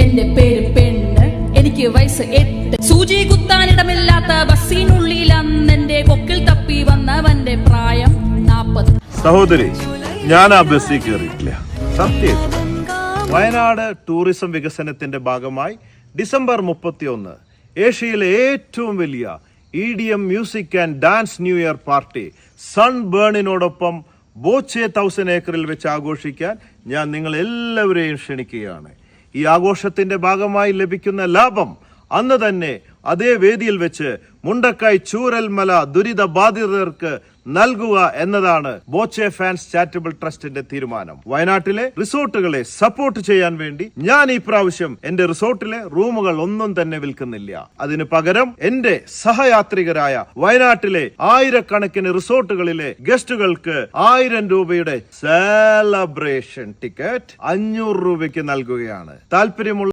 എന്റെ പേര് പെണ്ണ്. എനിക്ക് വയസ്സ് എട്ട്. സൂചി കുത്താനിടമില്ലാത്ത ബസ്സിനുള്ളിൽ അന്ന് എന്റെ കൊക്കിൽ തപ്പി വന്നവന്റെ പ്രായം നാപ്പത്. സഹോദരി ഞാൻ ആ ബസ്സിൽ കയറിയിട്ടില്ല. സത്യം. വയനാട് ടൂറിസം വികസനത്തിന്റെ ഭാഗമായി ഡിസംബർ മുപ്പത്തിയൊന്ന് ഏഷ്യയിലെ ഏറ്റവും വലിയ E D M music and dance new year party sun ബേണിനോടൊപ്പം ബോച്ചെ തൗസൻഡ് ഏക്കറിൽ വെച്ച് ആഘോഷിക്കാൻ ഞാൻ നിങ്ങൾ എല്ലാവരെയും ക്ഷണിക്കുകയാണ്. ഈ ആഘോഷത്തിന്റെ ഭാഗമായി ലഭിക്കുന്ന ലാഭം അന്ന് തന്നെ അതേ വേദിയിൽ വെച്ച് മുണ്ടക്കായ് ചൂരൽമല ദുരിത ബാധിതർക്ക് നൽകുക എന്നതാണ് ബോച്ചെ ഫാൻസ് ചാരിറ്റബിൾ ട്രസ്റ്റിന്റെ തീരുമാനം. വയനാട്ടിലെ റിസോർട്ടുകളെ സപ്പോർട്ട് ചെയ്യാൻ വേണ്ടി ഞാൻ ഈ പ്രാവശ്യം എന്റെ റിസോർട്ടിലെ റൂമുകൾ ഒന്നും തന്നെ വിൽക്കുന്നില്ല. അതിനു പകരം എന്റെ സഹയാത്രികരായ വയനാട്ടിലെ ആയിരക്കണക്കിന് റിസോർട്ടുകളിലെ ഗസ്റ്റുകൾക്ക് ആയിരം രൂപയുടെ സെലബ്രേഷൻ ടിക്കറ്റ് അഞ്ഞൂറ് രൂപയ്ക്ക് നൽകുകയാണ്. താല്പര്യമുള്ള